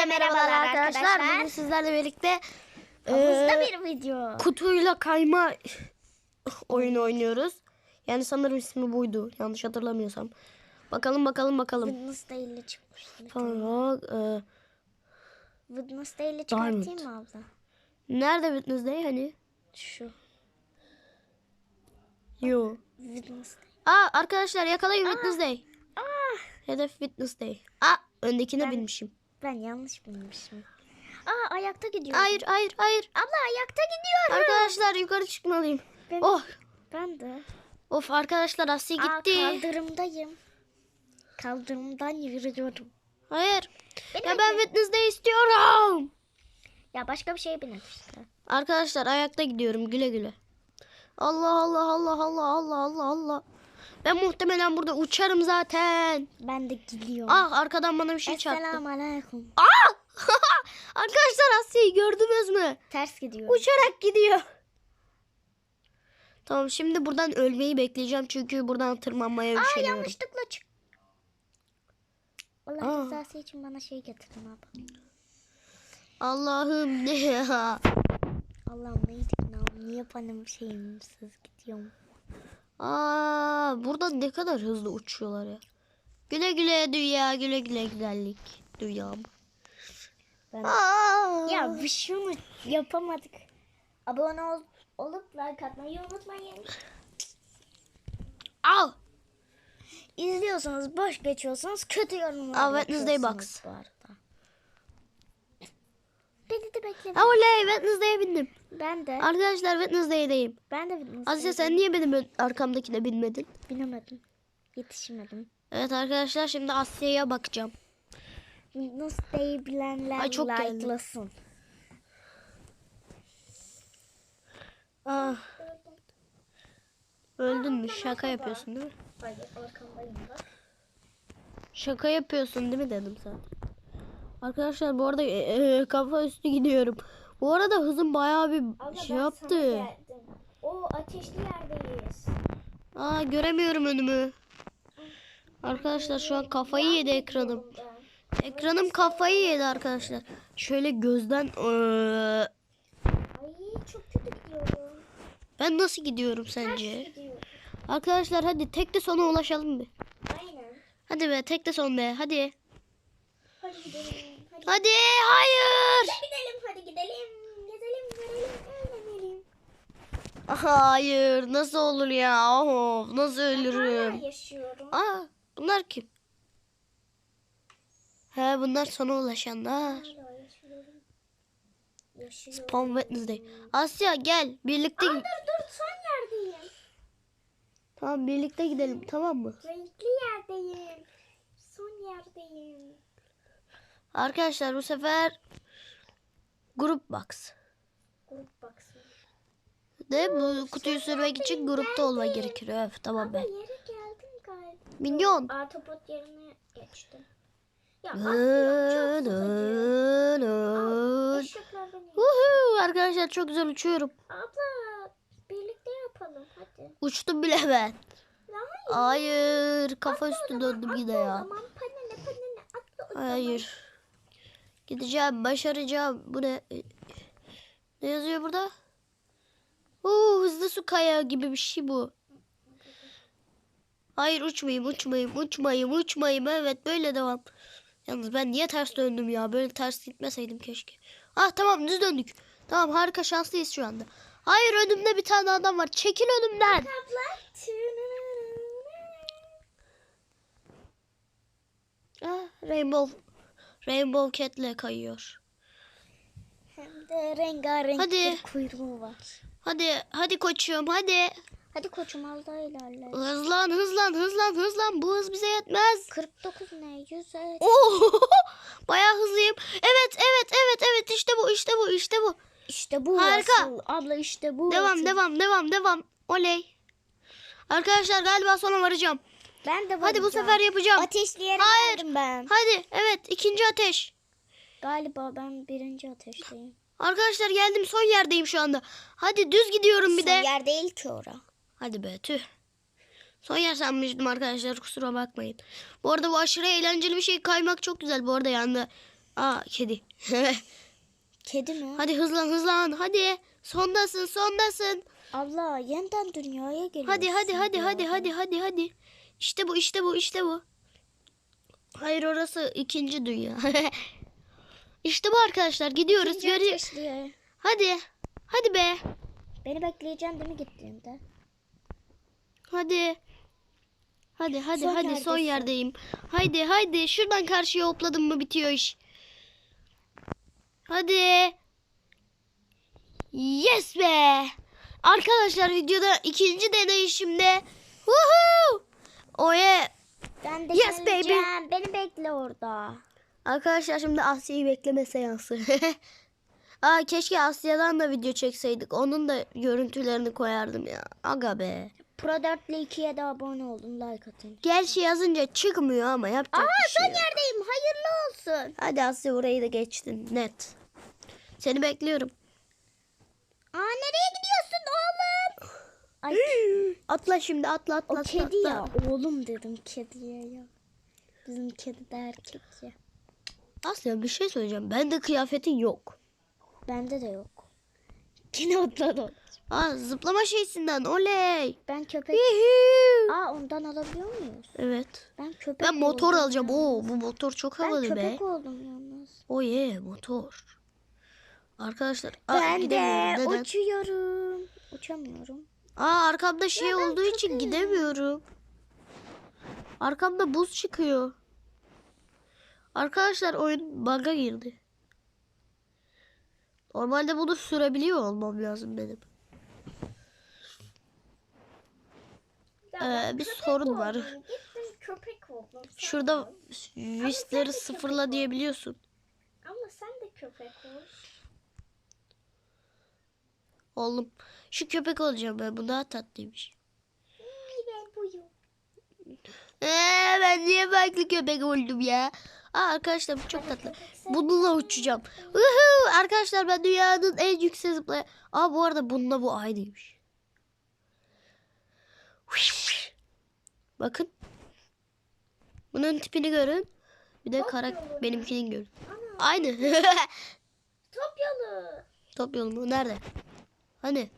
Hepinize merhabalar arkadaşlar. Bugün sizlerle birlikte Havuzda eee, bir video. kutuyla kayma oyunu oynuyoruz. Yani sanırım ismi buydu. Yanlış hatırlamıyorsam. Bakalım bakalım bakalım. Wednesday ile çıkmıştı. Sonra eee, Wednesday ile Diamond. çıkartayım mı abla? nerede Wednesday hani? Şu. Yo. Wednesday. Aa arkadaşlar yakalayın Wednesday. Ah, Hedef Wednesday. Aa öndekine binmişim. Ben yanlış bilmişim. Aa ayakta gidiyor. Hayır hayır hayır. Abla ayakta gidiyorum. Arkadaşlar yukarı çıkmalıyım. Ben, Oh. ben de. Of arkadaşlar Asya Aa, gitti. kaldırımdayım. Kaldırımdan yürüyorum. Hayır. Beni Ya ben Wednesday istiyorum. Ya başka bir şeye binin işte. Arkadaşlar ayakta gidiyorum güle güle. Allah Allah Allah Allah Allah Allah Allah. Ben muhtemelen burada uçarım zaten. Ben de gidiyorum. Ah arkadan bana bir şey çarptı. Esselamu aleyküm. Ah! Arkadaşlar Asya'yı gördünüz mü? Ters gidiyorum. Uçarak gidiyor. Tamam şimdi buradan ölmeyi bekleyeceğim çünkü buradan tırmanmaya Aa üşeniyorum. yanlışlıkla çık. Allah Aa. rızası için bana şey getirin abi. Allah'ım ne ya? Allah'ım neydi? Niye benim şeyimsiz gidiyorum? Aa, burada ne kadar hızlı uçuyorlar ya. Güle güle dünya, güle güle güzellik dünyam. Ben... Aa. Ya bir şunu yapamadık. Abone ol, olup like atmayı unutmayın. Al. İzliyorsanız boş geçiyorsanız kötü yorumlar yapıyorsunuz Box. bu arada. Beni de bekle. Ha, oley Wednesday'e bindim. Ben de. Arkadaşlar Wednesday'dayım. Ben de Wednesday Asya sen niye benim arkamdakine binmedin? binemedim. Yetişemedim. Evet arkadaşlar şimdi Asya'ya bakacağım. Wednesday'i bilenler Ay, çok like'lasın. Ah. Öldün mü? Şaka yapıyorsun değil mi? Hayır arkamdayım da. Şaka yapıyorsun değil mi dedim zaten. Arkadaşlar bu arada e, e, kafa üstü gidiyorum. Bu arada hızım bayağı bir şey yaptı. O ateşli yerdeyiz. Aa göremiyorum önümü. Arkadaşlar şu an kafayı yedi ekranım. Ekranım kafayı yedi arkadaşlar. Şöyle gözden eee, Ay çok kötü gidiyorum. ben nasıl gidiyorum sence? Gidiyorum. Arkadaşlar hadi tek de sona ulaşalım bir. Aynen. Hadi be tek de son be hadi. Hadi gidelim. Hadi hayır. gidelim. Hadi gidelim. Gezelim, görelim, eğlenelim. Hayır nasıl olur ya? Of, nasıl Hala ölürüm? yaşıyorum. Aa bunlar kim? He bunlar sona ulaşanlar. Hala yaşıyorum. Yaşıyorum. Spawn Wednesday. Asya gel birlikte Aa, dur dur son yerdeyim. Tamam birlikte gidelim tamam mı? Renkli yerdeyim. Son yerdeyim. Arkadaşlar bu sefer grup box. Grup baksın. De bu kutuyu sürmek için grupta olma gerekiyor. Öf tamam be. Yere geldim galiba. Milyon. Autobot yerine geçtim. Ya. Uhu, arkadaşlar çok güzel uçuyorum. Abla birlikte yapalım hadi. Uçtum bile ben. Hayır. Kafa üstü döndüm yine ya. Hayır. Gideceğim, başaracağım. Bu ne? Ne yazıyor burada? Oo, hızlı su kaya gibi bir şey bu. Hayır uçmayayım, uçmayayım, uçmayayım, uçmayayım. Evet böyle devam. Yalnız ben niye ters döndüm ya? Böyle ters gitmeseydim keşke. Ah tamam düz döndük. Tamam harika şanslıyız şu anda. Hayır önümde bir tane adam var. Çekil önümden. Ah, Rainbow Rainbow Cat'le kayıyor. Hem de rengarenk Hadi. bir kuyruğu var. Hadi hadi koçum hadi. Hadi koçum az daha ilerle. Hızlan hızlan hızlan hızlan. Bu hız bize yetmez. 49 ne? 100 evet. Oo, bayağı hızlıyım. Evet evet evet evet işte bu işte bu işte bu. İşte bu Harika. asıl. Abla işte bu Devam asıl. devam devam devam. Oley. Arkadaşlar galiba sona varacağım. Ben de Hadi bu sefer yapacağım. Ateşli yere Hayır. ben. Hadi evet ikinci ateş. Galiba ben birinci ateşteyim. Arkadaşlar geldim son yerdeyim şu anda. Hadi düz gidiyorum bir Son de. yer değil ki ora. Hadi be tüh. Son yer sanmıştım arkadaşlar kusura bakmayın. Bu arada bu aşırı eğlenceli bir şey kaymak çok güzel bu arada yanında. Aa kedi. Kedi mi? hadi hızlan hızlan hadi. Sondasın sondasın. Abla yeniden dünyaya geliyorsun. Hadi hadi hadi ya. hadi hadi hadi hadi. İşte bu işte bu işte bu. Hayır orası ikinci dünya. işte bu arkadaşlar gidiyoruz. İkinci Görü-. Hadi. Hadi be. Beni bekleyeceksin değil mi gittiğimde? Hadi. Hadi hadi Son hadi son yerdesin. yerdeyim. Haydi haydi şuradan karşıya hopladım mı bitiyor iş. Hadi. Yes be. Arkadaşlar videoda ikinci deneyişimde. Woohoo! Oye. Ben de Yes, baby. geleceğim. Beni bekle orada. Arkadaşlar şimdi Asya'yı bekleme seansı. Aa keşke Asya'dan da video çekseydik. Onun da görüntülerini koyardım ya. Aga be. Pro 4 ile 2'ye de abone olun. Like atın. Gerçi yazınca çıkmıyor ama yapacak Aa bir şey son yerdeyim. Hayırlı olsun. Hadi Asya burayı da geçtin. Net. Seni bekliyorum. Aa nereye gidiyorsun oğlum? Ay Atla şimdi atla atla o atla. kedi atla. ya. Oğlum dedim kediye ya. Bizim kedi de erkek ya. Asya bir şey söyleyeceğim. Bende kıyafetin yok. Bende de yok. Yine atladım. Aa zıplama şeysinden oley. Ben köpek... Yuhuu. Aa ondan alabiliyor muyuz? Evet. Ben köpek Ben motor oldum alacağım. yalnız. Oo bu motor çok Ben havalı be. köpek oldum yalnız. O ye motor. Arkadaşlar aa, Ben de gidemiyorum. Uçuyorum. Uçamıyorum. Aa arkamda şey Ya olduğu için köpeğim. gidemiyorum. Arkamda buz çıkıyor. Arkadaşlar oyun bug'a girdi. Normalde bunu sürebiliyor olmam lazım benim. Ee, bir sorun var. Köpek Şurada de sıfırla diyebiliyorsun. Ama sen de köpek ol. Oğlum şu köpek olacağım ben. Bu daha tatlıymış. Ben buyum. Ee, ben niye farklı köpek oldum ya? Aa, arkadaşlar bu çok tatlı. Bununla uçacağım. Uhu! Arkadaşlar ben dünyanın en yüksek zıplayan... Aa bu arada bununla bu aynıymış. Bakın. Bunun tipini görün. Bir de karak benimkini görün. Ana Aynı. top yolu. Top yolu mu? Nerede? Hani?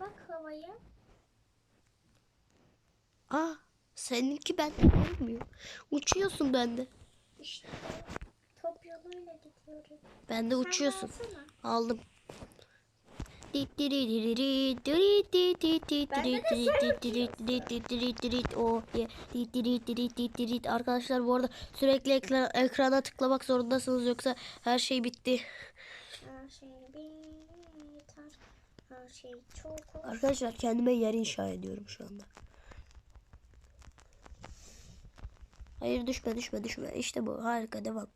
Bak havaya. Aa seninki bende olmuyor. Uçuyorsun bende. İşte top yoluyla gidiyoruz. Bende uçuyorsun. Alsana. Aldım. Arkadaşlar bu arada sürekli ekran, ekrana tıklamak zorundasınız yoksa her şey bitti. Her şey biter. Her şey çok hoş. Arkadaşlar kendime yer inşa ediyorum şu anda. Hayır düşme düşme düşme. İşte bu harika devam.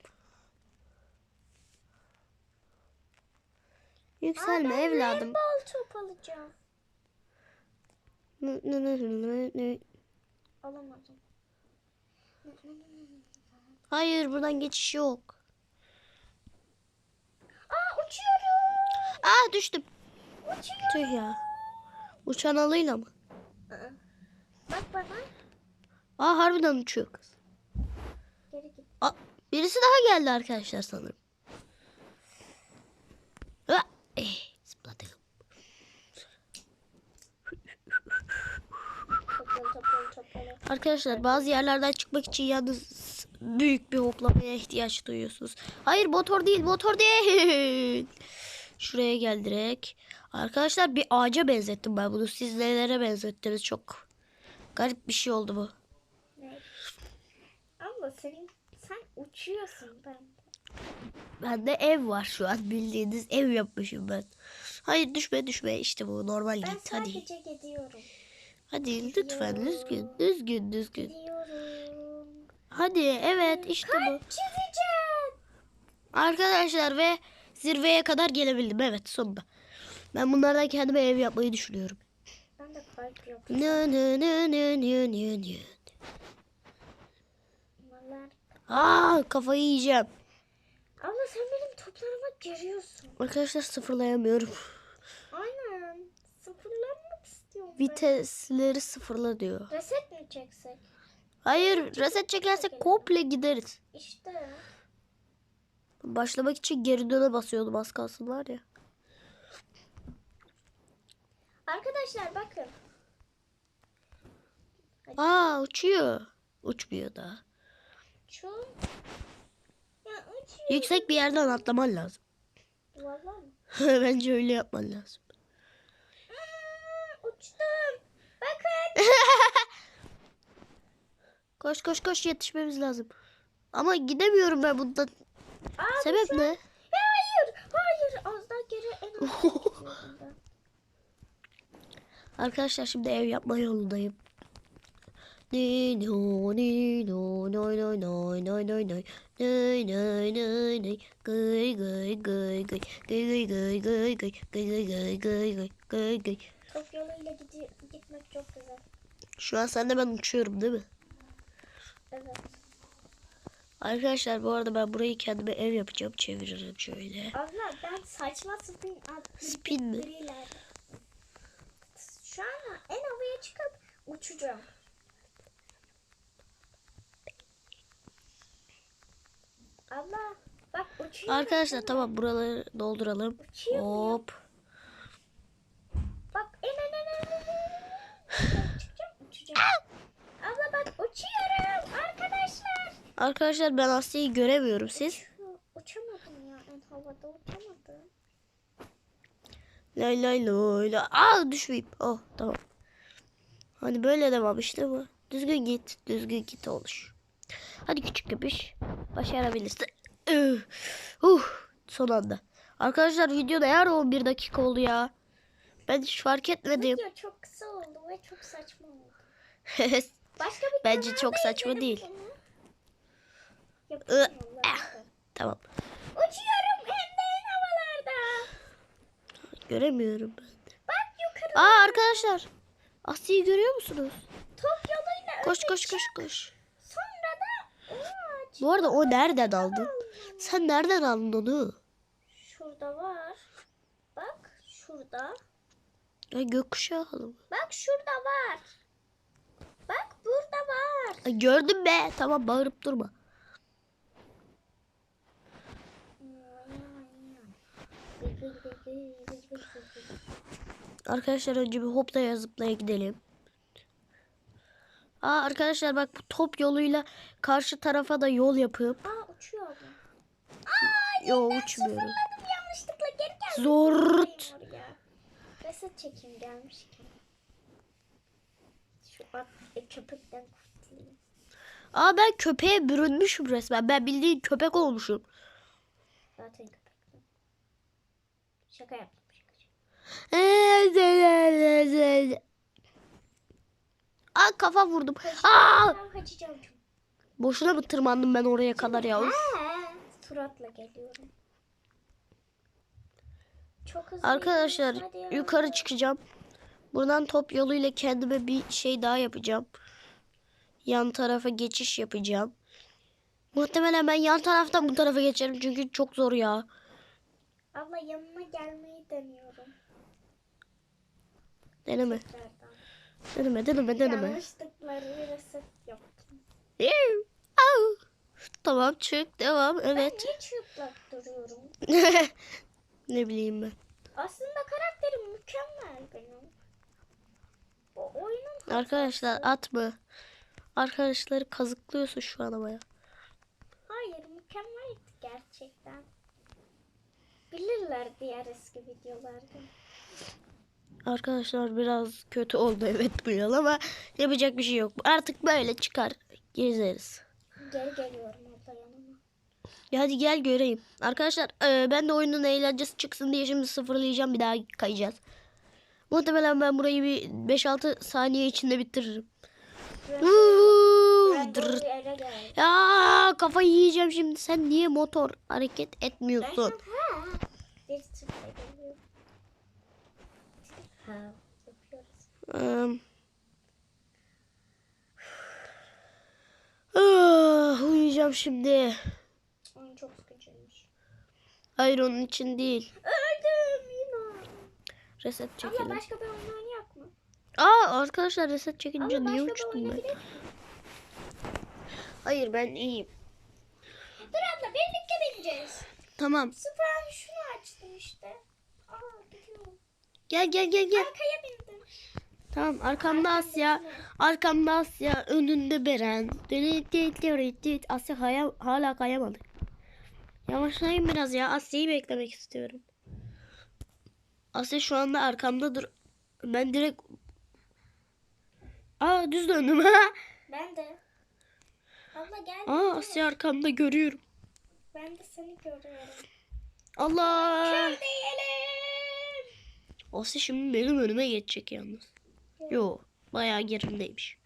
Yükselme evladım. Bal top alacağım. Alamadım. Hayır buradan geçiş yok. Aa uçuyorum. Aa düştüm. Uçuyorum. Tüh ya. Uçan alıyla mı? Aa. Bak bana. Aa harbiden uçuyor kız. Geri git. Aa, birisi daha geldi arkadaşlar sanırım. Aa, eh, topla. Arkadaşlar bazı yerlerden çıkmak için yalnız büyük bir hoplamaya ihtiyaç duyuyorsunuz. Hayır motor değil motor değil. Şuraya gel direkt. Arkadaşlar bir ağaca benzettim ben bunu. Siz nelere benzettiniz çok. Garip bir şey oldu bu. Ne? Abla senin sen uçuyorsun ben. Bende ev var şu an bildiğiniz ev yapmışım ben. Hayır düşme düşme işte bu normal Ben git hadi. sadece gidiyorum. Hadi lütfen düzgün düzgün düzgün. Gidiyorum. Hadi evet işte bu. Çizeceğim. Arkadaşlar ve zirveye kadar gelebildim evet sonunda. Ben bunlardan kendime ev yapmayı düşünüyorum. Ben de kalp yapıyorum. Nö nö nö nö nö nö nö. Bunlar. Aa kafayı yiyeceğim. Abla sen benim toplarıma giriyorsun. Arkadaşlar sıfırlayamıyorum. Aynen. Sıfırlanmak istiyorum. Vitesleri sıfırla diyor. Reset mi çeksek? Hayır reset çekersek komple gideriz. İşte. Başlamak için geri döne basıyordum az kalsın var ya. Arkadaşlar bakın. Aa uçuyor. Uçmuyor daha. Şu. Ya uçuyor. Yüksek bir yerden atlaman lazım. Vallahi mi? Bence öyle yapman lazım. Uçtum. Bakın. Koş koş koş yetişmemiz lazım. Ama gidemiyorum ben bundan. Aa, Sebep ne? Gıy gıy gıy gıy gıy Top yoluyla gitmek çok güzel. Şu an sen de ben uçuyorum değil mi? Evet. Arkadaşlar bu arada ben burayı kendime ev yapacağım. Çeviririm şöyle. Abla ben saçma spin. Spin mi? Biriyle. Şu an en havaya çıkıp uçacağım. Abla bak uçuyorum. Arkadaşlar tamam buraları dolduralım. Uçuyorum ya. Hop. Bak en en en en uçacağım. Abla bak uçuyorum arkadaşlar. Arkadaşlar ben Asya'yı göremiyorum siz. Uçu- Uçamadım ya en havada uçamadım. Lay lay lay lay. Aa düşmeyeyim. Oh tamam. Hani böyle devam işte bu. Düzgün git. Düzgün git olur. Hadi küçük köpüş. Başarabilirsin. Uh, son anda. Arkadaşlar video da yer 11 dakika oldu ya. Ben hiç fark etmedim. Video çok kısa oldu ve çok saçma oldu. Başka bir Bence çok saçma değil. vallahi. tamam. Uçuyorum hem de en havalarda. Göremiyorum ben. Bak yukarı. Aa arkadaşlar. Asya'yı görüyor musunuz? Top yoluyla Koş koş koş koş. Sonra da Aa, Bu arada o nereden aldın? Sen nereden aldın onu? Şurada var. Bak şurada. Ay gökkuşağı mı? Bak şurada var. Bak burada var. Ay gördüm be. Tamam bağırıp durma. Arkadaşlar önce bir hoplaya zıplaya gidelim. Aa arkadaşlar bak bu top yoluyla karşı tarafa da yol yapıp. Aa uçuyor abla. Yo uçmuyorum. Fırladım yanlışlıkla geri geldim. Zort. Reset çekeyim gelmişken. Şu at e, köpekten kurtulayım. Aa ben köpeğe bürünmüşüm resmen. Ben bildiğin köpek olmuşum. Zaten köpekten. Şaka yaptım. Aa kafa vurdum. Aa Kaçacağım, boşuna mı tırmandım ben oraya kadar ya? Suratla geliyorum. Çok hızlı. Arkadaşlar Hadi yukarı çıkacağım. Buradan top yoluyla kendime bir şey daha yapacağım. Yan tarafa geçiş yapacağım. Muhtemelen ben yan taraftan bu tarafa geçerim çünkü çok zor ya. Abla yanına gelmeyi deniyorum. Deneme. Deneme deneme deneme. Yanlışlıkları reset yaptım. Tamam çık devam Ben evet. niye çıplak duruyorum? ne bileyim ben. Aslında karakterim mükemmel benim. O oyunun Arkadaşlar atma. Arkadaşları kazıklıyorsun şu an ama ya. hayır mükemmeldi gerçekten. Bilirler diğer eski videolarda. Arkadaşlar biraz kötü oldu evet bu yıl ama yapacak bir şey yok. Artık böyle çıkar gezeriz. Geri geliyorum abla yanıma. Ya hadi gel göreyim. Arkadaşlar e, ben de oyunun eğlencesi çıksın diye şimdi sıfırlayacağım bir daha kayacağız. Muhtemelen ben burayı bir 5-6 saniye içinde bitiririm. Ben. Ya kafayı yiyeceğim şimdi. Sen niye motor hareket Ben etmiyorsun? an ha, sıfır. Ha, yapıyoruz. Ah, uyuyacağım şimdi. Oyun çok sıkıcıymış. Hayır onun için değil. Öldüm yine. Reset Abla çekelim. başka bir oyun oynayak mı? Aa arkadaşlar reset çekince Abla niye uçtum ben? Hayır ben iyiyim. Dur abla birlikte bineceğiz. Tamam. Süper şunu açtım işte. Gel gel gel gel. Arkaya bindim. Tamam arkamda Asya. Arkamda Asya. Önünde Beren. Asya haya, hala kayamadı. Yavaşlayın biraz ya. Asya'yı beklemek istiyorum. Asya şu anda arkamda dur. Ben direkt... Aa düz döndüm ha. Ben de. Abla gel. Aa Asya arkamda görüyorum. Ben de seni görüyorum. Allah. Kör diyelim. Asya şimdi benim önüme geçecek yalnız. Yo bayağı gerimdeymiş.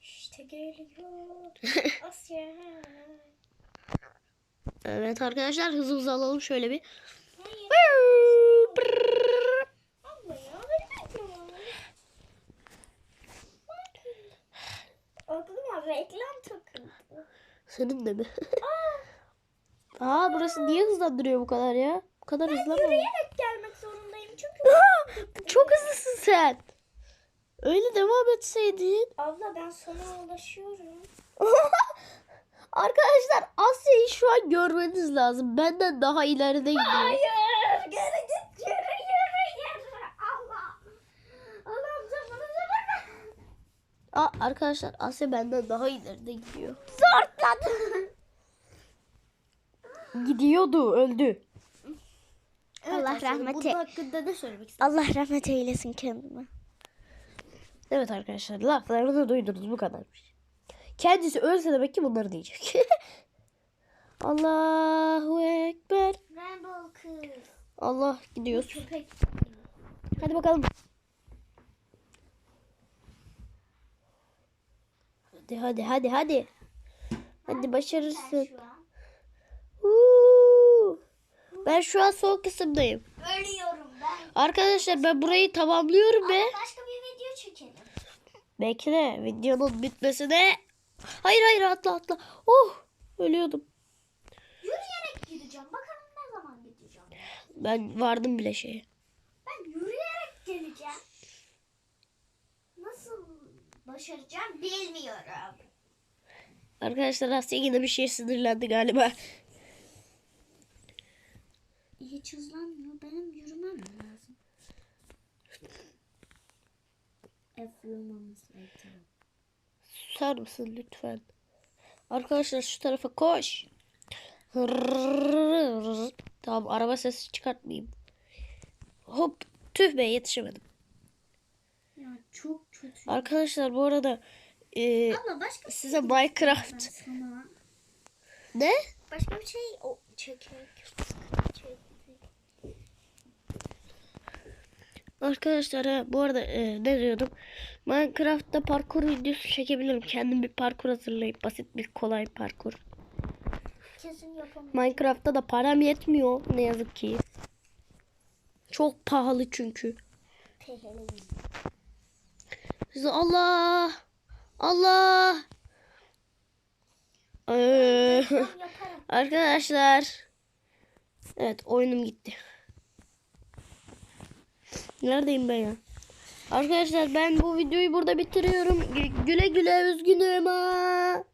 İşte geliyor. Asya. Evet arkadaşlar hızlı hızlı alalım şöyle bir. Aklıma reklam takıldı. Senin de mi? Aa burası niye hızlandırıyor bu kadar ya? Bu kadar hızlanma. Çünkü. Çok hızlısın sen. Öyle devam etseydin. Abla ben sona ulaşıyorum. Arkadaşlar Asya'yı şu an görmeniz lazım. Benden daha ileride gidiyor. Hayır. Geri git. Yürü yürü yürü. Allah. Allah'ım zamanı. Aa, arkadaşlar Asya benden daha ileride gidiyor. Zortladı. Gidiyordu öldü. Allah Asya, rahmet bunun ey- hakkında ne söylemek istersin? Allah rahmet eylesin kendime. Evet arkadaşlar laflarını duydunuz bu kadarmış. Kendisi ölse demek ki bunları diyecek. Allahu Ekber. Allah gidiyoruz. Köpek. Hadi bakalım. Hadi hadi hadi hadi. Hadi başarırsın. Ben şu an son kısımdayım. Ölüyorum ben. Arkadaşlar ben burayı tamamlıyorum ve Başka bir video çekelim. bekle videonun bitmesine. Hayır hayır atla atla. Oh ölüyordum. Yürüyerek gideceğim. Bakalım ne zaman gideceğim. Ben vardım bile şeye. Ben yürüyerek geleceğim. Nasıl başaracağım bilmiyorum. Arkadaşlar Asya yine bir şey sinirlendi galiba. Hiç hızlanmıyor. Benim yürümem lazım. Yürümemiz lazım. Susar mısın lütfen? Arkadaşlar şu tarafa koş. Tamam araba sesi çıkartmayayım. Hop tüh be yetişemedim. Ya çok kötü. Arkadaşlar bu arada e, Abla başka size Minecraft ben sana. ne? Başka bir şey o çekek. Arkadaşlar ha, bu arada e, ne diyordum? Minecraft'ta parkur videosu çekebilirim. Kendim bir parkur hazırlayıp basit bir kolay parkur. Kesin yapamam. Minecraft'ta da param yetmiyor ne yazık ki. Çok pahalı çünkü. Size Allah Allah Ee, Yaparım. Arkadaşlar Evet oyunum gitti. Neredeyim ben ya? Arkadaşlar ben bu videoyu burada bitiriyorum. Gü- Güle güle üzgünüm ha.